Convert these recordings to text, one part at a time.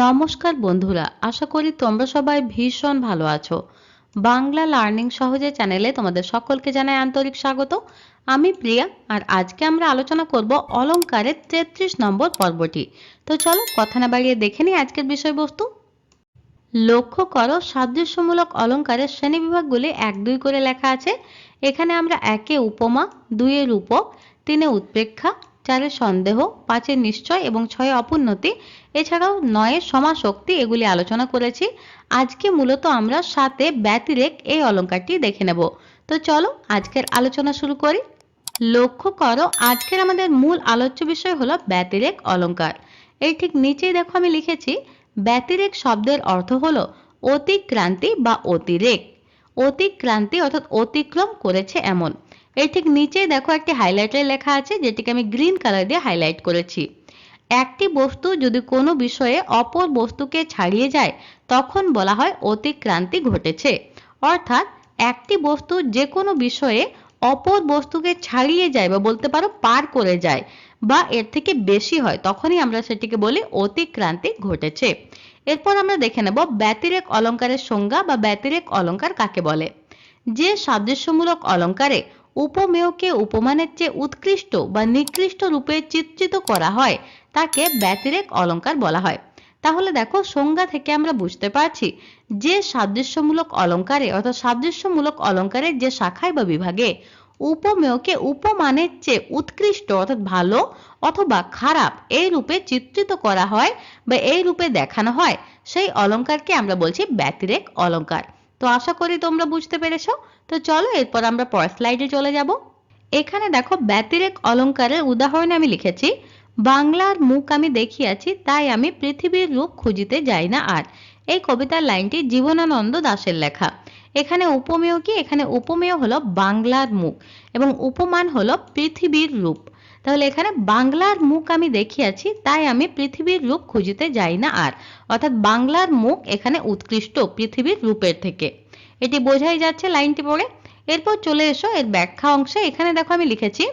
নমস্কার বন্ধুরা, আশা করি তোমরা সবাই ভীষণ ভালো আছো। বাংলা লার্নিং সহজে চ্যানেলে তোমাদের সকলকে জানাই আন্তরিক স্বাগত। আমি প্রিয়া, আর আজকে আমরা আলোচনা করব অলংকারের তেত্রিশ নম্বর পর্বটি। তো চলো কথা না বাড়িয়ে দেখে নিই আজকের বিষয়বস্তু। লক্ষ্য করো, সাদৃশ্যমূলক অলংকারের শ্রেণীবিভাগগুলি এক, দুই করে লেখা আছে। এখানে আমরা একে উপমা দুইয়ে রূপক, তিনে উৎপ্রেক্ষা চারে সন্দেহ পাঁচের নিশ্চয় এবং ছয়ে অপুন্নতি। এছাড়াও নয়ে সমাশক্তি এগুলি আলোচনা করেছি। আজকে মূলত আমরা সাতে ব্যতিরেক এই অলঙ্কারটি দেখে নেব। তো চলো আজকের আলোচনা শুরু করি। লক্ষ্য করো, আজকের আমাদের মূল আলোচ্য বিষয় হলো ব্যতিরেক অলঙ্কার। এই ঠিক নিচেই দেখো আমি লিখেছি, ব্যতিরেক শব্দের অর্থ হলো অতিক্রান্তি বা অতিরেক। অতিক্রান্তি অর্থাৎ অতিক্রম করেছে এমন। এই ঠিক নিচেই দেখো একটি হাইলাইটারে লেখা আছে, যেটিকে আমি গ্রিন কালার দিয়ে হাইলাইট করেছি। একটি বস্তু যদি কোনো বিষয়ে অপর বস্তুকে ছাড়িয়ে যায়, তখন বলা হয় অতিক্রান্তি ঘটেছে। অর্থাৎ একটি বস্তু যে কোনো বিষয়ে অপর বস্তুকে ছাড়িয়ে যায় বা বলতে পারো পার করে যায় বা এর থেকে বেশি হয়, তখনই আমরা সেটিকে বলি অতিক্রান্তি ঘটেছে। এরপর আমরা দেখে নেব ব্যতিরেক অলঙ্কারের সংজ্ঞা বা ব্যতিরেক অলঙ্কার কাকে বলে। যে সাদৃশ্যমূলক অলংকারে উপমেয়কে উপমানের চেয়ে উৎকৃষ্ট বা নিকৃষ্ট রূপে চিত্রিত করা হয়, তাকে ব্যতিরেক অলংকার বলা হয়। তাহলে দেখো, সংজ্ঞা থেকে আমরা বুঝতে পারছি যে সাদৃশ্যমূলক অলংকারে অর্থাৎ সাদৃশ্যমূলক অলংকারের যে শাখায় বা বিভাগে উপমেয়কে উপমানের চেয়ে উৎকৃষ্ট অর্থাৎ ভালো অথবা খারাপ এই রূপে চিত্রিত করা হয় বা এই রূপে দেখানো হয়, সেই অলঙ্কারকে আমরা বলছি ব্যতিরেক অলংকার তো আশা করি তোমরা বুঝতে পেরেছ। তো চলো এরপর আমরা পরের স্লাইডে চলে যাব। এখানে দেখো ব্যতিরেক অলঙ্কারের উদাহরণ আমি লিখেছি। বাংলার মুখ আমি দেখিয়াছি, তাই আমি পৃথিবীর রূপ খুঁজিতে যাই না আর। এই কবিতার লাইনটি জীবনানন্দ দাশের লেখা। এখানে উপমেয় কি? এখানে উপমেয় হলো বাংলার মুখ এবং উপমান হলো পৃথিবীর রূপ। তাহলে এখানে বাংলার মুখ আমি দেখিয়াছি, তাই আমি পৃথিবীর রূপ খুঁজিতে যাই না আর। অর্থাৎ বাংলার মুখ এখানে উৎকৃষ্ট পৃথিবীর রূপের থেকে। এটি বোঝাই যাচ্ছে লাইনটি পড়ে। এরপর চলে এসো, এর ব্যাখ্যা অংশে। এখানে দেখো আমি লিখেছি,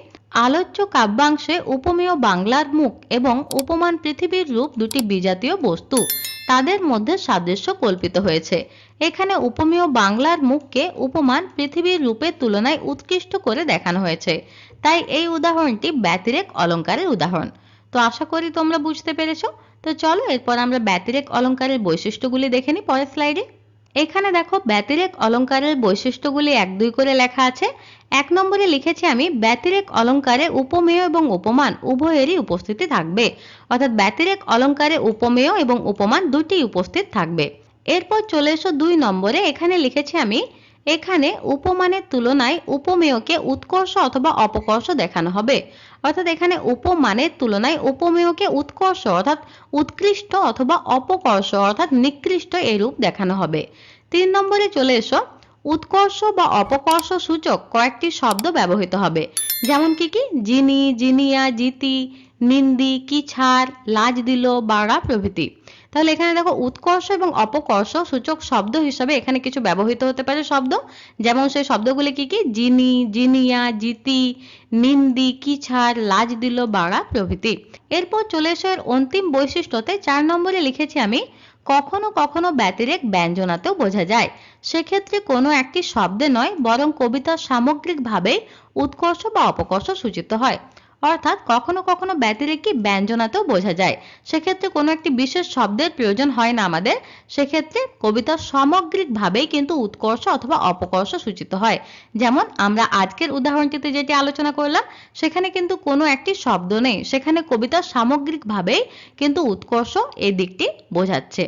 আলোচ্য কাব্যাংশে উপমেয় বাংলার মুখ এবং উপমান পৃথিবীর রূপ দুটি বিজাতীয় বস্তু। তাদের মধ্যে সাদৃশ্য কল্পিত হয়েছে। এখানে উপমেয় বাংলার মুখকে উপমান পৃথিবীর রূপের তুলনায় উৎকৃষ্ট করে দেখানো হয়েছে। তাই এই উদাহরণটি ব্যতিরেক অলঙ্কারের উদাহরণ। তো আশা করি তোমরা বুঝতে পেরেছ। তো চলো এরপর আমরা ব্যতিরেক অলঙ্কারের বৈশিষ্ট্যগুলি দেখে নিই পরের স্লাইডে এখানে দেখো ব্যতিরেক অলঙ্কারের বৈশিষ্ট্যগুলি এক দুই করে লেখা আছে। এক নম্বরে লিখেছি আমি, ব্যতিরেক অলঙ্কারে উপমেয় এবং উপমান উভয়েরই উপস্থিতি থাকবে। অর্থাৎ ব্যতিরেক অলঙ্কারে উপমেয় এবং উপমান দুটি উপস্থিত থাকবে। এরপর চলে এসো দুই নম্বরে, এখানে লিখেছি আমি এখানে উপমানের তুলনায় উপমেয়কে উৎকর্ষ অথবা অপকর্ষ দেখানো হবে। অর্থাৎ এখানে উপমানের তুলনায় উপমেয়কে উৎকর্ষ অর্থাৎ উৎকৃষ্ট অথবা অপকর্ষ অর্থাৎ নিকৃষ্ট এরূপ দেখানো হবে। তিন নম্বরে চলে এসো। উৎকর্ষ বা অপকর্ষ সূচক কয়েকটি শব্দ ব্যবহৃত হবে। যেমন কি কি? জিনি, জিনিয়া, জিতি, নিন্দি, কিছার, লাজ দিল, বাড়া প্রভৃতি। তাহলে এখানে দেখো উৎকর্ষ এবং অপকর্ষ সূচক শব্দ হিসাবে এখানে কিছু ব্যবহৃত হতে পারে শব্দ। যেমন সেই শব্দগুলি কি কি? জিনি, জিনিয়া, জিতি, নিন্দি কি ছাড় লাজ দিল, বাড়া প্রভৃতি। এরপর চলে এসো এর অন্তিম বৈশিষ্ট্যতে। চার নম্বরে লিখেছি আমি, কখনো কখনো ব্যতিরেক ব্যঞ্জনাতেও বোঝা যায়। সেক্ষেত্রে কোনো একটি শব্দে নয়, বরং কবিতার সামগ্রিকভাবে উৎকর্ষ বা অপকর্ষ সূচিত হয়। অর্থাৎ কখনো কখনো ব্যতিরেকই ব্যঞ্জনাতেও বোঝা যায়। সেক্ষেত্রে কোনো একটি বিশেষ শব্দের প্রয়োজন হয় না আমাদের। সেক্ষেত্রে কবিতা সামগ্রিকভাবেই কিন্তু উৎকর্ষ অথবা অপকর্ষ সূচিত হয়। যেমন আমরা আজকের উদাহরণটিতে যেটি আলোচনা করলাম, সেখানে কিন্তু কোনো একটি শব্দ নেই। সেখানে কবিতা সামগ্রিকভাবেই কিন্তু উৎকর্ষ এই দিকটি বোঝাচ্ছে।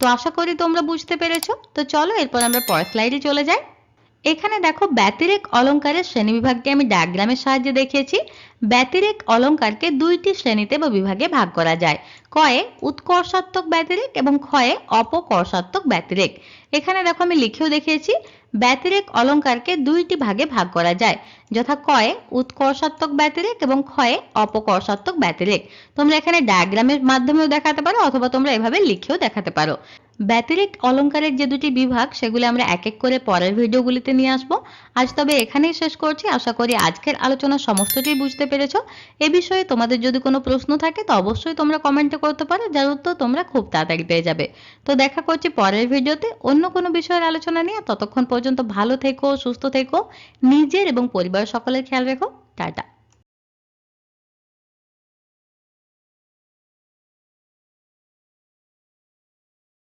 তো আশা করি তোমরা বুঝতে পেরেছ। তো চলো এরপর আমরা পরের স্লাইডে চলে যাই। এখানে দেখো ব্যতিরেক অলঙ্কারের শ্রেণি শ্রেণীবিভাগটি আমি ডায়াগ্রামের সাহায্যে দেখিয়েছি। ব্যতিরেক অলঙ্কারকে দুইটি শ্রেণীতে বা বিভাগে ভাগ করা যায়। কয়ে উৎকর্ষাত্মক ব্যতিরেক এবং ক্ষয়ে অপকর্ষাত্মক ব্যতিরেক। এখানে দেখো আমি লিখেও দেখিয়েছি, ব্যতিরেক অলঙ্কারকে দুইটি ভাগে ভাগ করা যায়। যথা কয়ে উৎকর্ষাত্মক ব্যতিরেক এবং ক্ষয়ে অপকর্ষাত্মক ব্যতিরেক। তোমরা এখানে ডায়াগ্রামের মাধ্যমেও দেখাতে পারো অথবা তোমরা এভাবে লিখেও দেখাতে পারো। ব্যতিরেক অলংকারের যে দুটি বিভাগ, সেগুলো আমরা এক এক করে পরের ভিডিওগুলিতে নিয়ে আসব। আজ তবে এখানেই শেষ করছি। আশা করি আজকের আলোচনা সমস্তটি বুঝতে পেরেছ। এ বিষয়ে তোমাদের যদি কোনো প্রশ্ন থাকে, তো অবশ্যই তোমরা কমেন্টে করতে পারো। যার উত্তর তোমরা খুব তাড়াতাড়ি পেয়ে যাবে। তো দেখা করছি পরের ভিডিওতে। অন্য কোনো বিষয়ের আলোচনা নিয়ে। ততক্ষণ পর্যন্ত ভালো থেকো, সুস্থ থেকো। নিজের এবং পরিবার সকলের খেয়াল রেখো। টাটা।